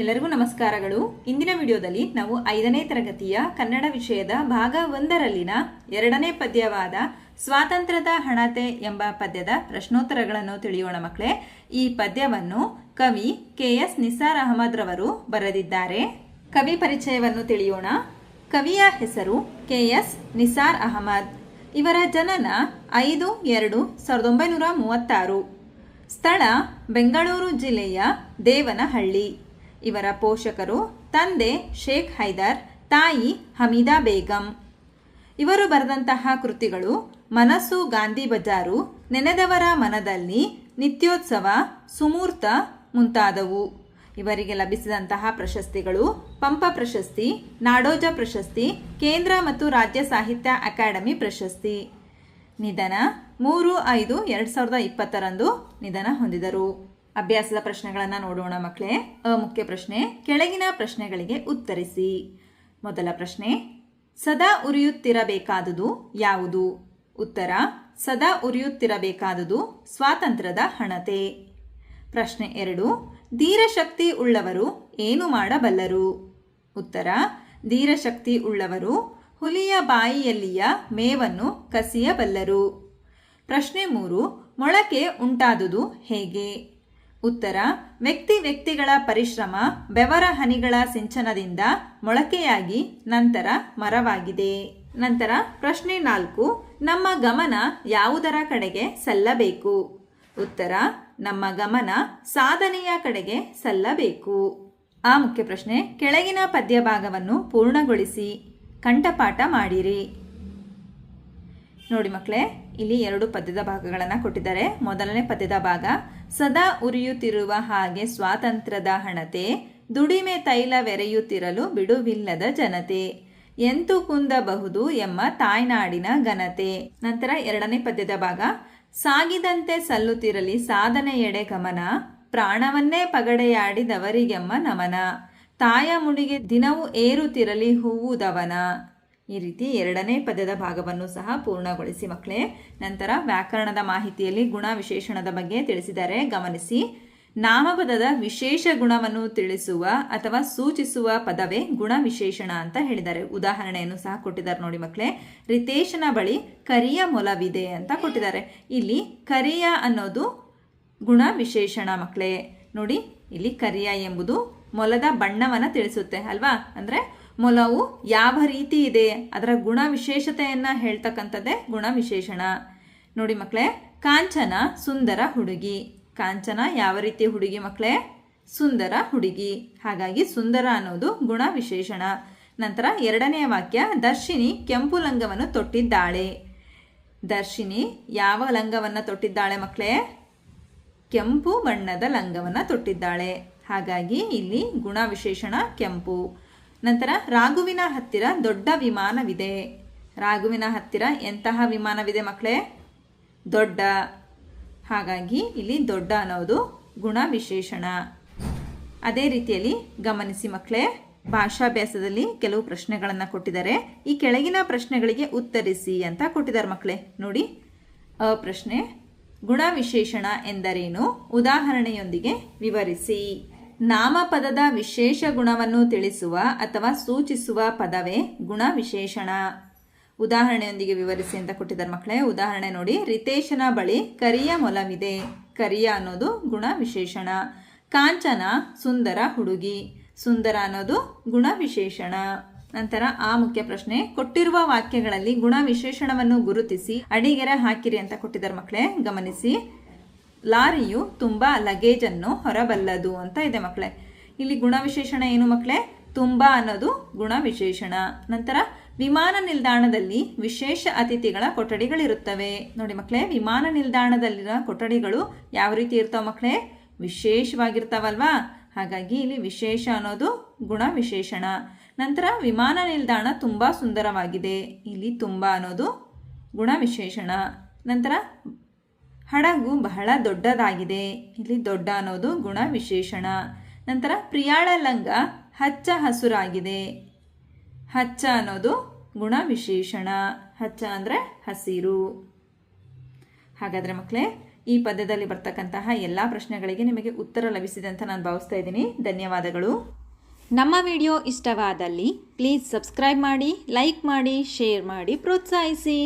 ಎಲ್ಲರಿಗೂ ನಮಸ್ಕಾರಗಳು. ಇಂದಿನ ವಿಡಿಯೋದಲ್ಲಿ ನಾವು ಐದನೇ ತರಗತಿಯ ಕನ್ನಡ ವಿಷಯದ ಭಾಗ ಒಂದರಲ್ಲಿನ ಎರಡನೇ ಪದ್ಯವಾದ ಸ್ವಾತಂತ್ರ್ಯದ ಹಣತೆ ಎಂಬ ಪದ್ಯದ ಪ್ರಶ್ನೋತ್ತರಗಳನ್ನು ತಿಳಿಯೋಣ ಮಕ್ಕಳೇ. ಈ ಪದ್ಯವನ್ನು ಕವಿ ಕೆ ಎಸ್ ನಿಸಾರ್ ಅಹಮದ್ ರವರು ಬರೆದಿದ್ದಾರೆ. ಕವಿ ಪರಿಚಯವನ್ನು ತಿಳಿಯೋಣ. ಕವಿಯ ಹೆಸರು ಕೆ ಎಸ್ ನಿಸಾರ್ ಅಹಮದ್. ಇವರ ಜನನ ಐದು ಎರಡು ಸಾವಿರದ ಒಂಬೈನೂರ ಮೂವತ್ತಾರು. ಸ್ಥಳ ಬೆಂಗಳೂರು ಜಿಲ್ಲೆಯ ದೇವನಹಳ್ಳಿ. ಇವರ ಪೋಷಕರು ತಂದೆ ಶೇಖ್ ಹೈದರ್, ತಾಯಿ ಹಮೀದಾ ಬೇಗಂ. ಇವರು ಬರೆದಂತಹ ಕೃತಿಗಳು ಮನಸ್ಸು ಗಾಂಧಿ ಬಜಾರು, ನೆನೆದವರ ಮನದಲ್ಲಿ ನಿತ್ಯೋತ್ಸವ, ಸುಮೂರ್ತ ಮುಂತಾದವು. ಇವರಿಗೆ ಲಭಿಸಿದಂತಹ ಪ್ರಶಸ್ತಿಗಳು ಪಂಪ ಪ್ರಶಸ್ತಿ, ನಾಡೋಜ ಪ್ರಶಸ್ತಿ, ಕೇಂದ್ರ ಮತ್ತು ರಾಜ್ಯ ಸಾಹಿತ್ಯ ಅಕಾಡೆಮಿ ಪ್ರಶಸ್ತಿ. ನಿಧನ ಮೂರು ಐದು ಎರಡು ಸಾವಿರದ ಇಪ್ಪತ್ತರಂದು ನಿಧನ ಹೊಂದಿದರು. ಅಭ್ಯಾಸದ ಪ್ರಶ್ನೆಗಳನ್ನು ನೋಡೋಣ ಮಕ್ಕಳೇ ಮುಖ್ಯ ಪ್ರಶ್ನೆ, ಕೆಳಗಿನ ಪ್ರಶ್ನೆಗಳಿಗೆ ಉತ್ತರಿಸಿ. ಮೊದಲ ಪ್ರಶ್ನೆ, ಸದಾ ಉರಿಯುತ್ತಿರಬೇಕಾದುದು ಯಾವುದು? ಉತ್ತರ, ಸದಾ ಉರಿಯುತ್ತಿರಬೇಕಾದುದು ಸ್ವಾತಂತ್ರ್ಯದ ಹಣತೆ. ಪ್ರಶ್ನೆ ಎರಡು, ಧೀರಶಕ್ತಿ ಉಳ್ಳವರು ಏನು ಮಾಡಬಲ್ಲರು? ಉತ್ತರ, ಧೀರಶಕ್ತಿ ಉಳ್ಳವರು ಹುಲಿಯ ಬಾಯಿಯಲ್ಲಿಯ ಮೇವನ್ನು ಕಸಿಯಬಲ್ಲರು. ಪ್ರಶ್ನೆ ಮೂರು, ಮೊಳಕೆ ಉಂಟಾದುದು ಹೇಗೆ? ಉತ್ತರ, ವ್ಯಕ್ತಿ ವ್ಯಕ್ತಿಗಳ ಪರಿಶ್ರಮ, ಬೆವರ ಹನಿಗಳ ಸಿಂಚನದಿಂದ ಮೊಳಕೆಯಾಗಿ ನಂತರ ಮರವಾಗಿದೆ. ನಂತರ ಪ್ರಶ್ನೆ ನಾಲ್ಕು, ನಮ್ಮ ಗಮನ ಯಾವುದರ ಕಡೆಗೆ ಸಲ್ಲಬೇಕು? ಉತ್ತರ, ನಮ್ಮ ಗಮನ ಸಾಧನೆಯ ಕಡೆಗೆ ಸಲ್ಲಬೇಕು. ಆ ಮುಖ್ಯ ಪ್ರಶ್ನೆ, ಕೆಳಗಿನ ಪದ್ಯ ಭಾಗವನ್ನು ಪೂರ್ಣಗೊಳಿಸಿ. ಕಂಠಪಾಠ ಮಾಡಿರಿ. ನೋಡಿ ಮಕ್ಕಳೇ, ಇಲ್ಲಿ ಎರಡು ಪದ್ಯದ ಭಾಗಗಳನ್ನು ಕೊಟ್ಟಿದ್ದಾರೆ. ಮೊದಲನೇ ಪದ್ಯದ ಭಾಗ, ಸದಾ ಉರಿಯುತ್ತಿರುವ ಹಾಗೆ ಸ್ವಾತಂತ್ರ್ಯದ ಹಣತೆ, ದುಡಿಮೆ ತೈಲವೆರೆಯುತ್ತಿರಲು ಬಿಡುವಿಲ್ಲದ ಜನತೆ, ಎಂತು ಕುಂದಬಹುದು ಎಂಬ ತಾಯ್ನಾಡಿನ ಘನತೆ. ನಂತರ ಎರಡನೇ ಪದ್ಯದ ಭಾಗ, ಸಾಗಿದಂತೆ ಸಲ್ಲುತ್ತಿರಲಿ ಸಾಧನೆಯೆಡೆ ಗಮನ, ಪ್ರಾಣವನ್ನೇ ಪಗಡೆಯಾಡಿದವರಿಗೆಮ್ಮ ನಮನ ತಾಯ ಮುಡಿಗೆ ದಿನವೂ ಏರುತ್ತಿರಲಿ ಹೂವುದವನ ಈ ರೀತಿ ಎರಡನೇ ಪದ್ಯದ ಭಾಗವನ್ನು ಸಹ ಪೂರ್ಣಗೊಳಿಸಿ ಮಕ್ಕಳೇ, ನಂತರ ವ್ಯಾಕರಣದ ಮಾಹಿತಿಯಲ್ಲಿ ಗುಣ ವಿಶೇಷಣದ ಬಗ್ಗೆ ತಿಳಿಸಿದ್ದಾರೆ ಗಮನಿಸಿ. ನಾಮಪದದ ವಿಶೇಷ ಗುಣವನ್ನು ತಿಳಿಸುವ ಅಥವಾ ಸೂಚಿಸುವ ಪದವೇ ಗುಣ ವಿಶೇಷಣ ಅಂತ ಹೇಳಿದ್ದಾರೆ ಉದಾಹರಣೆಯನ್ನು ಸಹ ಕೊಟ್ಟಿದ್ದಾರೆ ನೋಡಿ ಮಕ್ಕಳೇ. ರಿತೇಶನ ಬಳಿ ಕರಿಯ ಮೊಲವಿದೆ ಅಂತ ಕೊಟ್ಟಿದ್ದಾರೆ. ಇಲ್ಲಿ ಕರಿಯ ಅನ್ನೋದು ಗುಣ ವಿಶೇಷಣ ಮಕ್ಕಳೇ. ನೋಡಿ, ಇಲ್ಲಿ ಕರಿಯ ಎಂಬುದು ಮೊಲದ ಬಣ್ಣವನ್ನು ತಿಳಿಸುತ್ತೆ ಅಲ್ವಾ? ಅಂದರೆ ಮೊಲವು ಯಾವ ರೀತಿ ಇದೆ? ಅದರ ಗುಣ ವಿಶೇಷತೆಯನ್ನು ಹೇಳ್ತಕ್ಕಂಥದ್ದೇ ಗುಣ ವಿಶೇಷಣ. ನೋಡಿ ಮಕ್ಕಳೇ ಕಾಂಚನ ಸುಂದರ ಹುಡುಗಿ. ಕಾಂಚನ ಯಾವ ರೀತಿ ಹುಡುಗಿ ಮಕ್ಕಳೇ ಸುಂದರ ಹುಡುಗಿ. ಹಾಗಾಗಿ ಸುಂದರ ಅನ್ನೋದು ಗುಣ ವಿಶೇಷಣ. ನಂತರ ಎರಡನೆಯ ವಾಕ್ಯ, ದರ್ಶಿನಿ ಕೆಂಪು ಲಂಗವನ್ನು ತೊಟ್ಟಿದ್ದಾಳೆ. ದರ್ಶಿನಿ ಯಾವ ಲಂಗವನ್ನು ತೊಟ್ಟಿದ್ದಾಳೆ ಮಕ್ಕಳೇ ಕೆಂಪು ಬಣ್ಣದ ಲಂಗವನ್ನು ತೊಟ್ಟಿದ್ದಾಳೆ. ಹಾಗಾಗಿ ಇಲ್ಲಿ ಗುಣ ವಿಶೇಷಣ ಕೆಂಪು. ನಂತರ ರಾಘುವಿನ ಹತ್ತಿರ ದೊಡ್ಡ ವಿಮಾನವಿದೆ. ರಾಘುವಿನ ಹತ್ತಿರ ಎಂತಹ ವಿಮಾನವಿದೆ ಮಕ್ಕಳೇ? ದೊಡ್ಡ. ಹಾಗಾಗಿ ಇಲ್ಲಿ ದೊಡ್ಡ ಅನ್ನೋದು ಗುಣ ವಿಶೇಷಣ. ಅದೇ ರೀತಿಯಲ್ಲಿ ಗಮನಿಸಿ ಮಕ್ಕಳೇ, ಭಾಷಾಭ್ಯಾಸದಲ್ಲಿ ಕೆಲವು ಪ್ರಶ್ನೆಗಳನ್ನು ಕೊಟ್ಟಿದ್ದಾರೆ. ಈ ಕೆಳಗಿನ ಪ್ರಶ್ನೆಗಳಿಗೆ ಉತ್ತರಿಸಿ ಅಂತ ಕೊಟ್ಟಿದ್ದಾರೆ ಮಕ್ಕಳೇ. ನೋಡಿ ಅ ಪ್ರಶ್ನೆ ಗುಣ ವಿಶೇಷಣ ಎಂದರೇನು? ಉದಾಹರಣೆಯೊಂದಿಗೆ ವಿವರಿಸಿ. ನಾಮಪದದ ವಿಶೇಷ ಗುಣವನ್ನು ತಿಳಿಸುವ ಅಥವಾ ಸೂಚಿಸುವ ಪದವೇ ಗುಣ ವಿಶೇಷಣ ಉದಾಹರಣೆಯೊಂದಿಗೆ ವಿವರಿಸಿ ಅಂತ ಕೊಟ್ಟಿದ್ದಾರೆ ಮಕ್ಕಳೇ. ಉದಾಹರಣೆ ನೋಡಿ. ರಿತೇಶನ ಬಳಿ ಕರಿಯ ಮೊಲವಿದೆ. ಕರಿಯ ಅನ್ನೋದು ಗುಣ ವಿಶೇಷಣ ಕಾಂಚನ ಸುಂದರ ಹುಡುಗಿ. ಸುಂದರ ಅನ್ನೋದು ಗುಣ ವಿಶೇಷಣ ನಂತರ ಆ ಮುಖ್ಯ ಪ್ರಶ್ನೆ. ಕೊಟ್ಟಿರುವ ವಾಕ್ಯಗಳಲ್ಲಿ ಗುಣ ವಿಶೇಷಣವನ್ನು ಗುರುತಿಸಿ, ಅಡಿಗೆರೆ ಹಾಕಿರಿ ಅಂತ ಕೊಟ್ಟಿದ್ದಾರೆ ಮಕ್ಕಳೇ. ಗಮನಿಸಿ. ಲಾರಿಯು ತುಂಬ ಲಗೇಜನ್ನು ಹೊರಬಲ್ಲದು ಅಂತ ಇದೆ ಮಕ್ಕಳೇ. ಇಲ್ಲಿ ಗುಣ ವಿಶೇಷಣ ಏನು ಮಕ್ಕಳೇ? ತುಂಬ ಅನ್ನೋದು ಗುಣ ವಿಶೇಷಣ ನಂತರ ವಿಮಾನ ನಿಲ್ದಾಣದಲ್ಲಿ ವಿಶೇಷ ಅತಿಥಿಗಳ ಕೊಠಡಿಗಳಿರುತ್ತವೆ. ನೋಡಿ ಮಕ್ಕಳೇ, ವಿಮಾನ ನಿಲ್ದಾಣದಲ್ಲಿನ ಕೊಠಡಿಗಳು ಯಾವ ರೀತಿ ಇರ್ತಾವ ಮಕ್ಕಳೇ? ವಿಶೇಷವಾಗಿರ್ತಾವಲ್ವಾ? ಹಾಗಾಗಿ ಇಲ್ಲಿ ವಿಶೇಷ ಅನ್ನೋದು ಗುಣ ವಿಶೇಷಣ ನಂತರ ವಿಮಾನ ನಿಲ್ದಾಣ ತುಂಬ ಸುಂದರವಾಗಿದೆ. ಇಲ್ಲಿ ತುಂಬ ಅನ್ನೋದು ಗುಣ ವಿಶೇಷಣ ನಂತರ ಹಡಗು ಬಹಳ ದೊಡ್ಡದಾಗಿದೆ. ಇಲ್ಲಿ ದೊಡ್ಡ ಅನ್ನೋದು ಗುಣ ವಿಶೇಷಣ. ನಂತರ ಪ್ರಿಯಾಳ ಲಂಗ ಹಚ್ಚ ಹಸುರಾಗಿದೆ. ಹಚ್ಚ ಅನ್ನೋದು ಗುಣ ವಿಶೇಷಣ. ಹಚ್ಚ ಅಂದರೆ ಹಸಿರು. ಹಾಗಾದರೆ ಮಕ್ಕಳೇ ಈ ಪದ್ಯದಲ್ಲಿ ಬರ್ತಕ್ಕಂತಹ ಎಲ್ಲ ಪ್ರಶ್ನೆಗಳಿಗೆ ನಿಮಗೆ ಉತ್ತರ ಲಭಿಸಿದೆ ಅಂತ ನಾನು ಭಾವಿಸ್ತಾ ಇದ್ದೀನಿ. ಧನ್ಯವಾದಗಳು. ನಮ್ಮ ವಿಡಿಯೋ ಇಷ್ಟವಾದಲ್ಲಿ ಪ್ಲೀಸ್ ಸಬ್ಸ್ಕ್ರೈಬ್ ಮಾಡಿ, ಲೈಕ್ ಮಾಡಿ, ಶೇರ್ ಮಾಡಿ, ಪ್ರೋತ್ಸಾಹಿಸಿ.